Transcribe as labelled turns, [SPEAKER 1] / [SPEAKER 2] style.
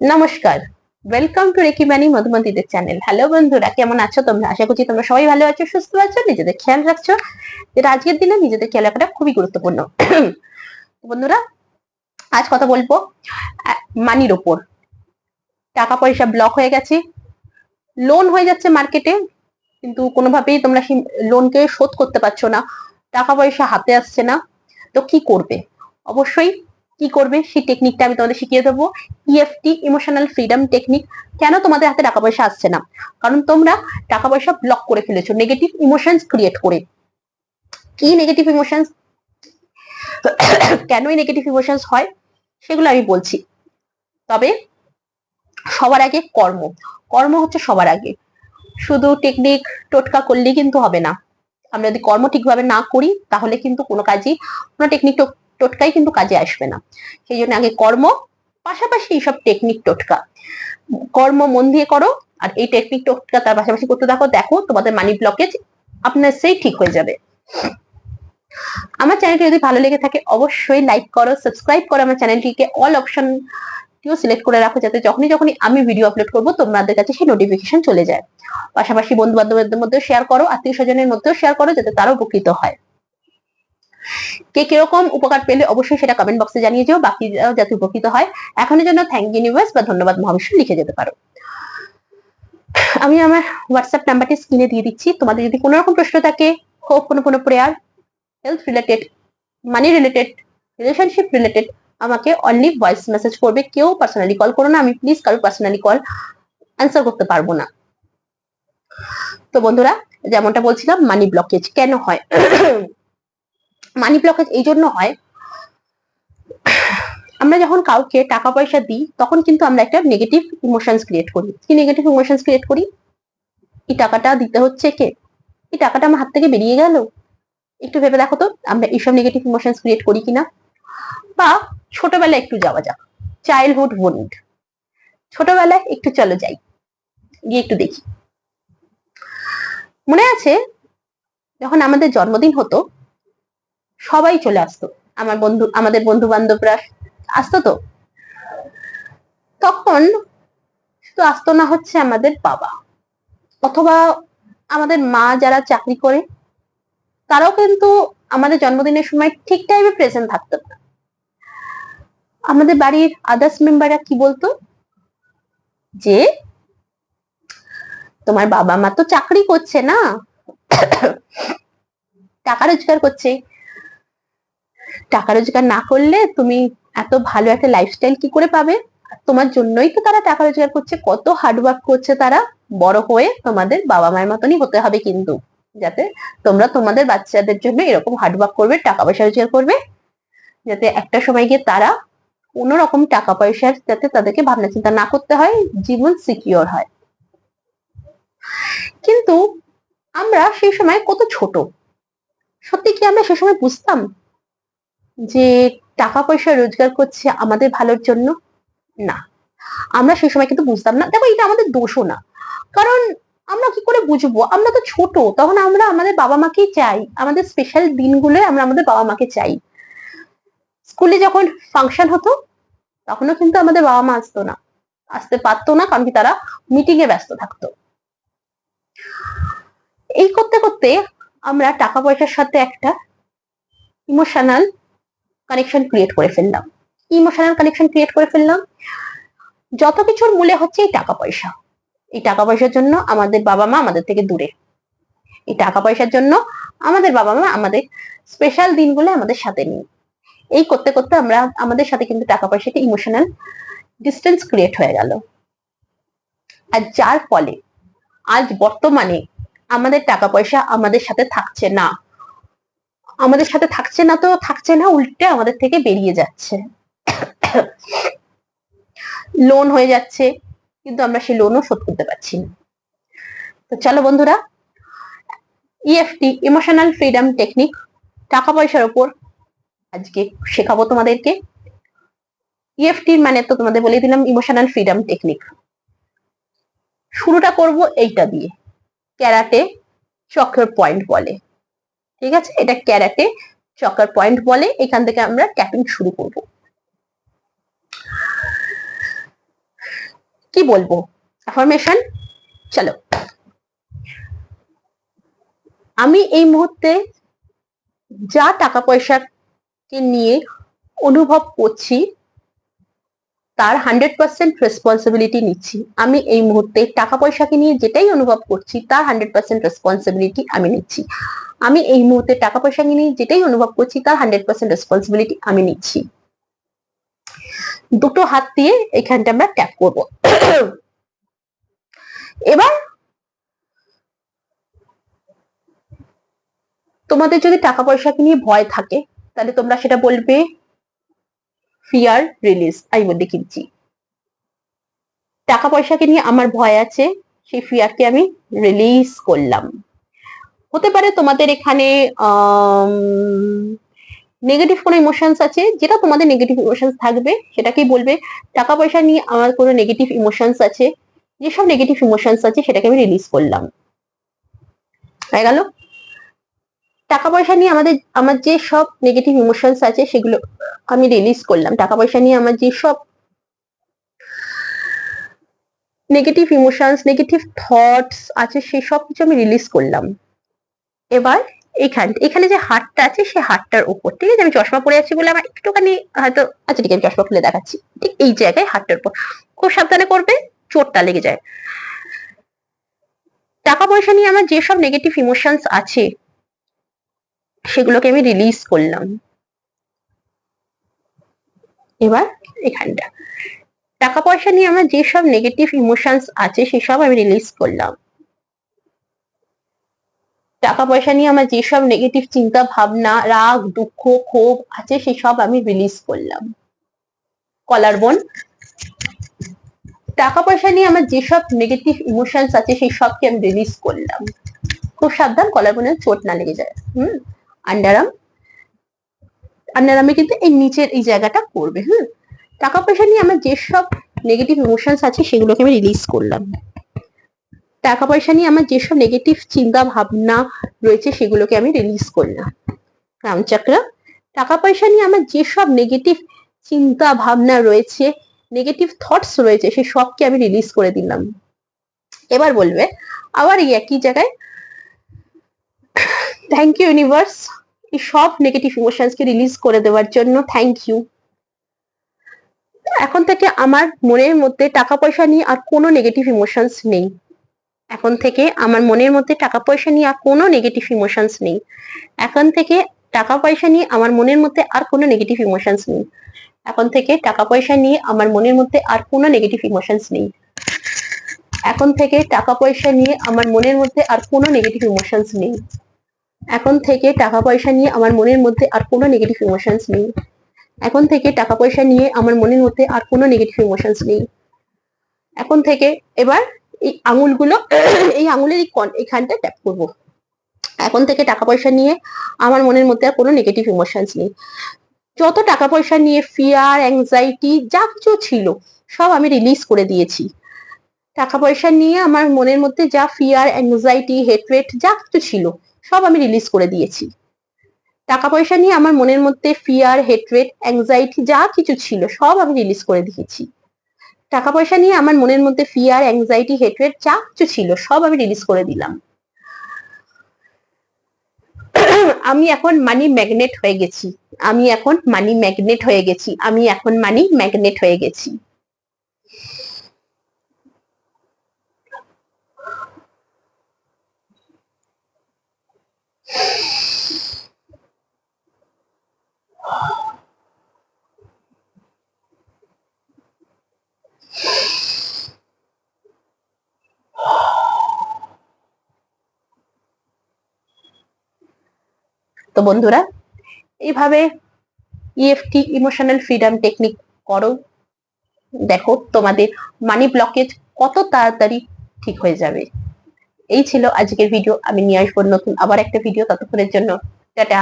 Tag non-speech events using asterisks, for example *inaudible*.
[SPEAKER 1] নমস্কার। Welcome to reiki ম্যানি মধুমন্তিদের চ্যানেল হ্যালো বন্ধুরা, কেমন আছো তোমরা? আশা করছি তোমরা সবাই ভালো আছো, সুস্থ আছো, নিজেদের খেয়াল রাখছো। যেটা আজকের দিনে নিজেদের খেয়াল রাখাটা খুবই গুরুত্বপূর্ণ। বন্ধুরা, আজ কথা বলব মানির ওপর। টাকা পয়সা ব্লক হয়ে গেছে। লোন হয়ে যাচ্ছে মার্কেটে কিন্তু কোনোভাবেই তোমরা সেই লোনকে শোধ করতে পারছ না। টাকা পয়সা হাতে আসছে না। তো কি করবে? অবশ্যই কি করবে? সেই টেকনিকটা আমি তোমাদের শিখিয়ে দেবো। ইএফটি ইমোশনাল ফ্রিডম টেকনিক কেন তোমাদের হাতে টাকা পয়সা আসছে না? কারণ তোমরা টাকা পয়সা ব্লক করে ফেলেছো নেগেটিভ ইমোশনস ক্রিয়েট করে। কি নেগেটিভ ইমোশনস কেনই নেগেটিভ ইমোশনস হয়? সেগুলো আমি বলছি। তবে সবার আগে কর্ম। কর্ম হচ্ছে সবার আগে। শুধু টেকনিক টোটকা করলেই কিন্তু হবে না। আমরা যদি কর্ম ঠিকভাবে না করি, তাহলে কিন্তু কোনো কাজই, কোনো টেকনিক টোটকাই কিন্তু কাজে আসবে না। সেই জন্য আগে কর্ম, পাশাপাশি এইসব টেকনিক টোটকা। কর্ম মন দিয়ে করো, আর এই টেকনিক টোটকা তার পাশাপাশি করতে দেখো দেখো তোমাদের মানি ব্লকেজ আপনার সেই ঠিক হয়ে যাবে। আমার চ্যানেলটি যদি ভালো লেগে থাকে, অবশ্যই লাইক করো সাবস্ক্রাইব করো আমার চ্যানেলটিকে অল অপশন সিলেক্ট করে রাখো, যাতে যখনই যখনই আমি ভিডিও আপলোড করব, তোমাদের কাছে সেই নোটিফিকেশন চলে যায়। পাশাপাশি বন্ধু বান্ধবদের মধ্যেও শেয়ার করো, আত্মীয় স্বজনের মধ্যেও শেয়ার করো, যাতে তারাও উপকৃত হয়। কে কীরকম উপকার পেলে অবশ্যই সেটা কমেন্ট বক্সে জানিয়ে যেও বাকি যাতে উপকৃত হয়। এখনের জন্য থ্যাংক ইউনিভার্স বা ধন্যবাদ মহাবিশ্ব লিখে যেতে পারো। আমি আমার হোয়াটসঅ্যাপ নাম্বারটি স্ক্রিনে দিয়ে দিচ্ছি। তোমাদের যদি কোনো রকম প্রশ্ন থাকে হোক কোনো কোনো prayer health related money related relationship related আমাকে অনলি ভয়েস মেসেজ করবে। কেউ পার্সোনালি কল করো না, আমি প্লিজ কারও পার্সোনালি কল অ্যান্সার করতে পারব না। তো বন্ধুরা, যেমনটা বলছিলাম মানি ব্লকেজ কেন হয়? মানি ব্লকেজ এই জন্য হয়, আমরা যখন কাউকে টাকা পয়সা দিই, তখন কিন্তু আমরা একটা নেগেটিভ ইমোশনস ক্রিয়েট করি। কি নেগেটিভ ইমোশনস ক্রিয়েট করি? এই টাকাটা দিতে হচ্ছে কে? এই টাকাটা আমার হাত থেকে বেরিয়ে গেল? একটু ভেবে দেখো তো, আমরা এইসব নেগেটিভ ইমোশনস ক্রিয়েট করি কিনা? বা ছোটবেলায় একটু যাওয়া যাক চাইল্ডহুড ওন্ড ছোটবেলায় একটু চলো যাই, গিয়ে একটু দেখি। মনে আছে, যখন আমাদের জন্মদিন হতো সবাই চলে আসতো। আমার বন্ধু, আমাদের বন্ধু বান্ধবরা আসতো তো। তখন শুধু আসতো না হচ্ছে আমাদের বাবা। অথবা আমাদের মা যারা চাকরি করে, তারাও কিন্তু আমাদের জন্মদিনের সময় ঠিক টাইমে প্রেজেন্ট থাকতো না। আমাদের বাড়ির আদার্স মেম্বাররা কি বলতো? যে, তোমার বাবা মা তো চাকরি করছে না। *coughs* টাকা রোজগার করছে। টাকা রোজগার না করলে তুমি এত ভালো একটা লাইফস্টাইল কি করে পাবে? তোমার জন্যই তো তারা টাকা রোজগার করছে, কত হার্ডওয়ার্ক করছে তারা, বড় হয়ে তোমাদের বাবা মায়ের মতনই হতে হবে কিন্তু। যাতে তোমরা তোমাদের বাচ্চাদের জন্য এরকম হার্ডওয়ার্ক করবে, টাকা পয়সা রোজগার করবে, যাতে একটা সময় গিয়ে তারা কোন রকম টাকা পয়সার যাতে তাদেরকে ভাবনা চিন্তা না করতে হয়, জীবন সিকিওর হয়। কিন্তু আমরা সেই সময় কত ছোট? সত্যি কি আমরা সে সময় বুঝতাম? যে টাকা পয়সা রোজগার করছে আমাদের ভালোর জন্য? না। আমরা সেই সময় কিন্তু বুঝতাম না। দেখো, এটা আমাদের দোষও না। কারণ আমরা কি করে বুঝব? আমরা তো ছোট, তখন আমরা আমাদের বাবা মাকেই চাই। আমাদের স্পেশাল দিনগুলো আমরা আমাদের বাবা মাকে চাই। স্কুলে যখন ফাংশন হতো, তখনও কিন্তু আমাদের বাবা মা আসতো না। আসতে পারতো না, কারণ কি তারা মিটিং এ ব্যস্ত থাকতো। এই করতে করতে আমরা টাকা পয়সার সাথে একটা ইমোশনাল কানেকশন ক্রিয়েট করে ফেললাম। ইমোশনাল কানেকশন ক্রিয়েট করে ফেললাম। যত কিছুর মূলে হচ্ছে এই টাকা পয়সা। এই টাকা পয়সার জন্য আমাদের বাবা মা আমাদের থেকে দূরে। এই টাকা পয়সার জন্য আমাদের বাবা মা আমাদের স্পেশাল দিনগুলো আমাদের সাথে নেই এই করতে করতে আমরা আমাদের সাথে কিন্তু টাকা পয়সাকে ইমোশনাল ডিস্টেন্স ক্রিয়েট হয়ে গেল। আর যার ফলে আজ বর্তমানে আমাদের টাকা পয়সা আমাদের সাথে থাকছে না। আমাদের সাথে থাকছে না তো, থাকছে না, উল্টে আমাদের থেকে বেরিয়ে যাচ্ছে। লোন হয়ে যাচ্ছে, কিন্তু আমরা সেই লোনও শোধ করতে পারছি না। তো চলো বন্ধুরা ইএফটি ইমোশনাল ফ্রিডম টেকনিক টাকা পয়সার উপর আজকে শেখাবো তোমাদেরকে। ইএফটির মানে তো তোমাদের বলে দিলাম ইমোশনাল ফ্রিডম টেকনিক শুরুটা করব এইটা দিয়ে, ক্যারাটে চক্রের পয়েন্ট বলে। ঠিক আছে? এটা ক্যারাটে চকার পয়েন্ট বলে। এখান থেকে আমরা ট্যাপিং শুরু করব। কি বলব? অ্যাফার্মেশন চলো। আমি এই মুহূর্তে যা টাকা পয়সাকে নিয়ে অনুভব করছি, তার হান্ড্রেড পার্সেন্ট রেসপন্সিবিলিটি নিচ্ছি। আমি এই মুহূর্তে টাকা পয়সাকে নিয়ে যেটাই অনুভব করছি, তার হান্ড্রেড পার্সেন্ট রেসপন্সিবিলিটি আমি নিচ্ছি। আমি এই মুহূর্তে টাকা পয়সাকে নিয়ে যেটাই অনুভব করছি, তার হান্ড্রেড পার্সেন্ট রেসপন্সিবিলিটি আমি নিচ্ছি। দুটো হাত দিয়ে এখানটা আমরা ট্যাপ করব। এবার তোমাদের যদি টাকা পয়সাকে নিয়ে ভয় থাকে, তাহলে তোমরা সেটা বলবে ফিয়ার রিলিজ আমি মধ্যে কিনছি টাকা পয়সাকে নিয়ে আমার ভয় আছে, সেই ফিয়ারকে আমি রিলিজ করলাম। হতে পারে তোমাদের এখানে নেগেটিভ কোনো ইমোশনস আছে? যেটা তোমাদের নেগেটিভ ইমোশনস থাকবে, সেটাকেই বলবে, টাকা পয়সা নিয়ে আমার কোনো নেগেটিভ ইমোশনস আছে? যেসব নেগেটিভ ইমোশনস আছে, সেটাকে আমি রিলিজ করলাম। হয়ে গেল। টাকা পয়সা নিয়ে আমাদের, আমার যে সব নেগেটিভ ইমোশনস আছে, সেগুলো আমি রিলিজ করলাম। টাকা পয়সা নিয়ে আমার যে সব নেগেটিভ ইমোশনস নেগেটিভ থটস আছে সেই সব কিছু আমি রিলিজ করলাম। এবার এখান এখানে যে হাটটা আছে, সে হাটটার উপর ঠিক আছে আমি চশমা পরে আছি বলে আমার একটুখানি হয়তো আচ্ছা ঠিক আছে চশমা খুলে দেখাচ্ছি। ঠিক এই জায়গায় হাটটার উপর। খুব সাবধানে করবে, চোটটা লেগে যায়। টাকা পয়সা নিয়ে আমার যেসব নেগেটিভ ইমোশনস আছে, সেগুলোকে আমি রিলিজ করলাম। এবার এখানটা। টাকা পয়সা নিয়ে আমার যেসব নেগেটিভ ইমোশনস আছে, সেসব আমি রিলিজ করলাম। টাকা পয়সা নিয়ে আমার যেসব নেগেটিভ চিন্তা, ভাবনা, রাগ, দুঃখ, ক্ষোভ আছে, সেসব আমি রিলিজ করলাম। কলার বোন টাকা পয়সা নিয়ে আমার যেসব নেগেটিভ ইমোশনস আছে সেই সবকে আমি রিলিজ করলাম। খুব সাবধান কলার বোনের চোট না লেগে যায়। হুম? আন্ডারাম? আন্ডারামে কিন্তু এই নিচের এই জায়গাটা করবে। হুম? টাকা পয়সা নিয়ে আমার যেসব নেগেটিভ ইমোশনস আছে, সেগুলোকে আমি রিলিজ করলাম। টাকা পয়সা নিয়ে আমার যেসব নেগেটিভ চিন্তা ভাবনা রয়েছে, সেগুলোকে আমি রিলিজ করলাম রামচক্রা টাকা পয়সা নিয়ে আমার যেসব নেগেটিভ চিন্তা ভাবনা রয়েছে নেগেটিভ থটস রয়েছে সেই সবকে আমি রিলিজ করে দিলাম। এবার বলবে, আবার এই একই জায়গায় থ্যাংক ইউ ইউনিভার্স এই সব নেগেটিভ ইমোশনসকে রিলিজ করে দেওয়ার জন্য থ্যাংক ইউ এখন থেকে আমার মনের মধ্যে টাকা পয়সা নিয়ে আর কোনো নেগেটিভ ইমোশনস নেই। এখন থেকে আমার মনের মধ্যে টাকা পয়সা নিয়ে আর কোনো নেগেটিভ ইমোশনস নেই। এখন থেকে টাকা পয়সা নিয়ে আমার মনের মধ্যে আর কোনো নেগেটিভ ইমোশনস নেই। এখন থেকে টাকা পয়সা নিয়ে আমার মনের মধ্যে আর কোনো নেগেটিভ ইমোশনস নেই। এখন থেকে টাকা পয়সা নিয়ে আমার মনের মধ্যে আর কোনো নেগেটিভ ইমোশনস নেই। এখন থেকে টাকা পয়সা নিয়ে আমার মনের মধ্যে আর কোনো নেগেটিভ ইমোশনস নেই। এখন থেকে টাকা পয়সা নিয়ে আমার মনের মধ্যে আর কোনো নেগেটিভ ইমোশনস নেই। এখন থেকে এবার এই আঙুলগুলো, এই আঙুলের এই এখানটা ট্যাপ করব। এখন থেকে টাকা পয়সা নিয়ে আমার মনের মধ্যে আর কোনো নেগেটিভ ইমোশনস নেই। যত টাকা পয়সা নিয়ে ফিয়ার অ্যাংজাইটি যা কিছু ছিল, সব আমি রিলিজ করে দিয়েছি। টাকা পয়সা নিয়ে আমার মনের মধ্যে যা ফিয়ার অ্যাংজাইটি হেট্রেট যা কিছু ছিল, সব আমি রিলিজ করে দিয়েছি। টাকা পয়সা নিয়ে আমার মনের মধ্যে ফিয়ার হেট্রেট অ্যাংজাইটি যা কিছু ছিল, সব আমি রিলিজ করে দিয়েছি। টাকা পয়সা নিয়ে আমার মনের মধ্যে ফিয়ার অ্যাংজাইটি হেট্রেড যা কিছু ছিল, সব আমি রিলিজ করে দিলাম। *clears throat* আমি এখন মানি ম্যাগনেট হয়ে গেছি। আমি এখন মানি ম্যাগনেট হয়ে গেছি। আমি এখন মানি ম্যাগনেট হয়ে গেছি। তো বন্ধুরা, এইভাবে ইএফটি ইমোশনাল ফ্রিডম টেকনিক করো। দেখো তোমাদের মানি ব্লকেজ কত তাড়াতাড়ি ঠিক হয়ে যাবে। এই ছিল আজকের ভিডিও আমি নিয়ে আসব নতুন আবার একটা ভিডিও ততক্ষণের জন্য, টাটা!